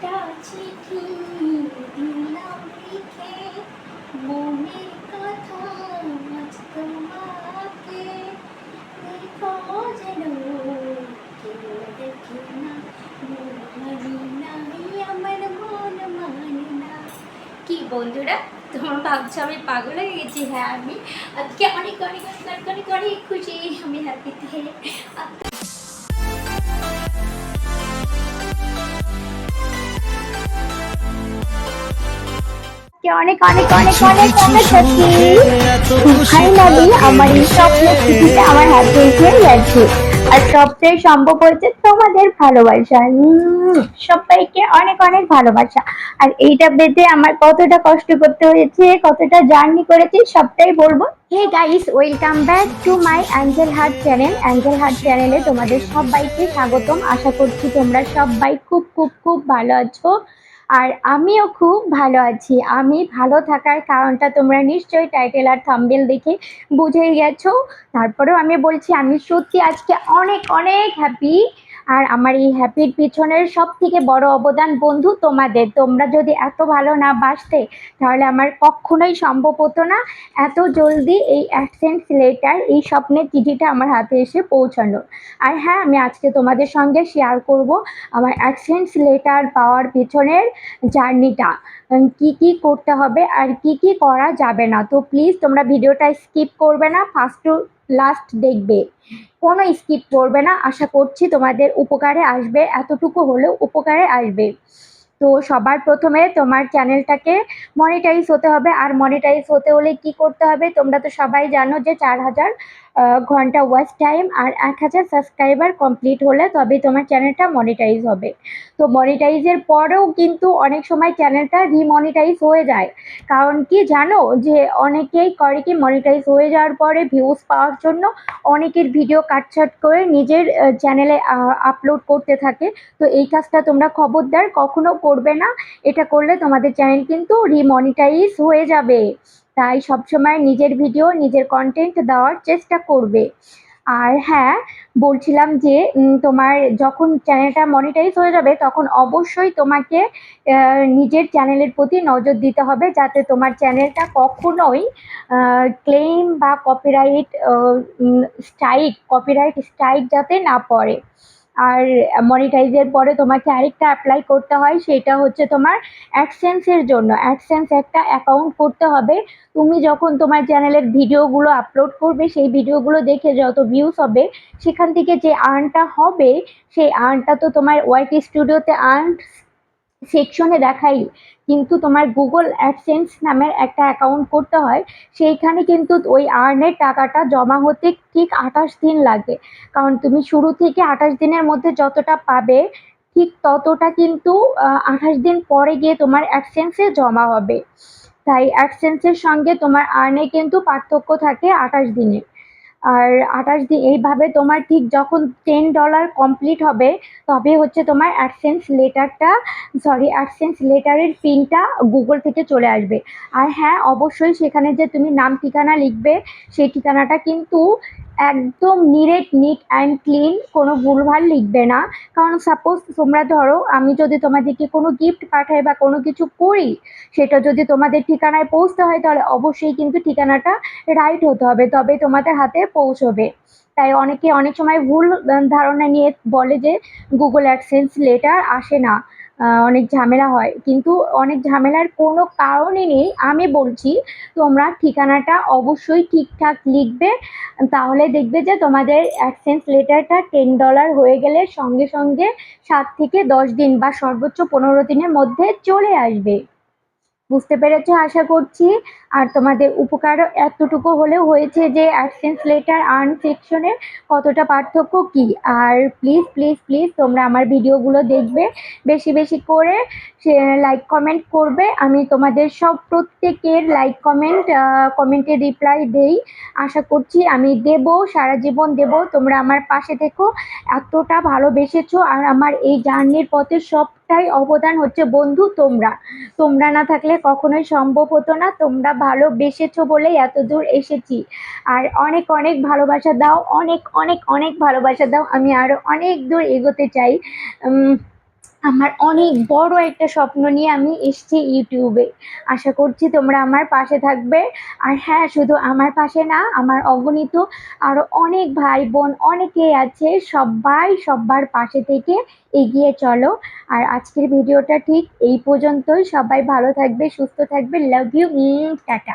একটা চিঠি দিলাম লিখে মনের কথা আজ তোমাকে দেখো যেন কেউ দেখে না আমার মন মানে না কি বন্ধুরা, তোমার ভাবছ আমি পাগল হয়ে গেছি? হ্যাঁ আমি আজকে অনেক অনেক অনেক অনেক অনেক খুশি। আমি হ্যাপিতে অনেক অনেক অনেক অনেক অনেক সত্যি। ফাইনালি আমার এই স্বপ্নের চিঠিটা আমার হাতে এসে গেছে। আর সবটাই সম্ভব হয়েছে তোমাদের ভালোবাসা। সবাইকে অনেক অনেক ভালোবাসা। আর এইটা পেতে আমার কতটা কষ্ট করতে হয়েছে কতটা জার্নি করেছি সবটাই বলব। Hey guys welcome back to my angel heart channel angel heart চ্যানেলে তোমাদের সবাইকে স্বাগতম। আশা করছি তোমরা সবাই খুব খুব খুব ভালো আছো। আর আমিও খুব ভালো আছি। আমি ভালো থাকার কারণটা তোমরা নিশ্চয়ই টাইটেল আর থাম্বেল দেখে বুঝেই গেছো। তারপরেও আমি বলছি, আমি সত্যি আজকে অনেক অনেক হ্যাপি আর আমার এই হ্যাপির পিছনের সব থেকে বড় অবদান বন্ধু তোমাদের। তোমরা যদি এত ভালো না বাসতে, তাহলে আমার কখনোই সম্ভব হতো না। এত জলদি এই অ্যাক্সেন্ট লেটার এই স্বপ্নের চিঠিটা আমার হাতে এসে পৌঁছানো আর হ্যাঁ আমি আজকে তোমাদের সঙ্গে শেয়ার করব আমার অ্যাক্সেন্ট লেটার পাওয়ার পিছনের জার্নিটা কি কি করতে হবে আর কি কি করা যাবে না। তো প্লিজ তোমরা ভিডিওটা স্কিপ করবে না ফার্স্ট টু লাস্ট দেখবে। কোনো স্কিপ করবে না। আশা করছি তোমাদের উপকারে আসবে এতটুকু হলেও উপকারে আসবে। তো সবার প্রথমে তোমার চ্যানেলটাকে মনিটাইজ হতে হবে। আর মনিটাইজ হতে হলে কি করতে হবে? তোমরা তো সবাই জানো যে চার হাজার ঘণ্টা ওয়াচ টাইম আর এক হাজার সাবস্ক্রাইবার কমপ্লিট হলে তবে তোমার চ্যানেলটা মনিটাইজ হবে। তো মনিটাইজের পরেও কিন্তু অনেক সময় চ্যানেলটা রিমনিটাইজ হয়ে যায়। কারণ কি জানো যে অনেকেই করে কি মনিটাইজ হয়ে যাওয়ার পরে ভিউজ পাওয়ার জন্য অনেকের ভিডিও কাটছাট করে নিজের চ্যানেলে আপলোড করতে থাকে। তো এই কাজটা তোমরা খবরদার কখনো করবে না। এটা করলে তোমাদের চ্যানেল কিন্তু রিমনিটাইজ হয়ে যাবে। তাই সবসময় নিজের ভিডিও নিজের কন্টেন্ট দেওয়ার চেষ্টা করবে। আর হ্যাঁ বলছিলাম যে তোমার যখন চ্যানেলটা মনিটাইজ হয়ে যাবে, তখন অবশ্যই তোমাকে নিজের চ্যানেলের প্রতি নজর দিতে হবে, যাতে তোমার চ্যানেলটা কখনোই ক্লেম বা কপিরাইট স্ট্রাইক কপিরাইট স্ট্রাইক যাতে না পড়ে। আর মনিটাইজের পরে তোমাকে আরেকটা অ্যাপ্লাই করতে হয়, সেটা হচ্ছে তোমার অ্যাডসেন্সের জন্য। অ্যাডসেন্স একটা অ্যাকাউন্ট করতে হবে। তুমি যখন তোমার চ্যানেলের ভিডিওগুলো আপলোড করবে, সেই ভিডিওগুলো দেখে যত ভিউস হবে, সেখান থেকে যে আর্নটা হবে, সেই আর্নটা তো তোমার ওয়াইটি স্টুডিওতে আর্ন সেকশনে দেখাই। কিন্তু তোমার গুগল অ্যাডসেন্স নামের একটা অ্যাকাউন্ট করতে হয়, সেইখানে কিন্তু ওই আর্নের টাকাটা জমা হতে ঠিক আঠাশ দিন লাগে। কারণ তুমি শুরু থেকে আঠাশ দিনের মধ্যে যতটা পাবে, ঠিক ততটা কিন্তু আঠাশ দিন পরে গিয়ে তোমার অ্যাডসেন্সে জমা হবে। তাই অ্যাডসেন্সের সঙ্গে তোমার আর্নে কিন্তু পার্থক্য থাকে আঠাশ দিনের। আর আঠাশ দিন, এইভাবে তোমার ঠিক যখন টেন ডলার কমপ্লিট হবে, তবে হচ্ছে তোমার অ্যাডসেন্স লেটারটা সরি অ্যাডসেন্স লেটারের পিনটা গুগল থেকে চলে আসবে। আর হ্যাঁ অবশ্যই সেখানে যে তুমি নাম ঠিকানা লিখবে, সেই ঠিকানাটা কিন্তু একদম নিরেট নিট অ্যান্ড ক্লিন কোনো ভুলভাল লিখবে না। কারণ সাপোজ তোমরা ধরো, আমি যদি তোমাদেরকে কোনো গিফট পাঠাই বা কোনো কিছু করি, সেটা যদি তোমাদের ঠিকানায় পৌঁছতে হয়, তাহলে অবশ্যই কিন্তু ঠিকানাটা রাইট হতে হবে তবে তোমাদের হাতে পৌঁছবে। তাই অনেকে অনেক সময় ভুল ধারণা নিয়ে বলে যে গুগল অ্যাডসেন্স লেটার আসে না। অনেক ঝামেলা হয়। কিন্তু অনেক ঝামেলার কোনো কারণই নেই। আমি বলছি, তোমরা ঠিকানাটা অবশ্যই ঠিকঠাক লিখবে। তাহলে দেখবে যে তোমাদের অ্যাক্সেন্স লেটারটা টেন ডলার হয়ে গেলে সঙ্গে সঙ্গে সাত থেকে দশ দিন বা সর্বোচ্চ পনেরো দিনের মধ্যে চলে আসবে। বুঝতে পেরেছ, আশা করছি। আর তোমাদের উপকারও এতটুকু হলেও হয়েছে যে অ্যাডসেন্স লেটার আর্ন সেকশনের কতটা পার্থক্য কি? আর প্লিজ প্লিজ প্লিজ তোমরা আমার ভিডিওগুলো দেখবে। বেশি বেশি করে সে লাইক কমেন্ট করবে। আমি তোমাদের সব প্রত্যেকের লাইক কমেন্ট কমেন্টে রিপ্লাই দেই। আশা করছি আমি দেব, সারা জীবন দেব। তোমরা আমার পাশে থেকো, এতটা ভালোবেসেছো। আর আমার এই জার্নির পথে সবটাই অবদান হচ্ছে বন্ধু তোমরা। তোমরা না থাকলে কখনোই সম্ভব হতো না। তোমরা ভালোবেসেছো বলেই এত দূর এসেছি। আর অনেক অনেক ভালোবাসা দাও। অনেক অনেক অনেক ভালোবাসা দাও। আমি আরও অনেক দূর এগোতে চাই। আমার অনেক বড় একটা স্বপ্ন নিয়ে আমি এসেছি ইউটিউবে আশা করছি তোমরা আমার পাশে থাকবে। আর হ্যাঁ শুধু আমার পাশে না, আমার অগণিত আরও অনেক ভাই বোন অনেকেই আছে, সবাই সবার পাশে থেকে এগিয়ে চলো। আর আজকের ভিডিওটা ঠিক এই পর্যন্তই। সবাই ভালো থাকবে, সুস্থ থাকবে। Love you tata.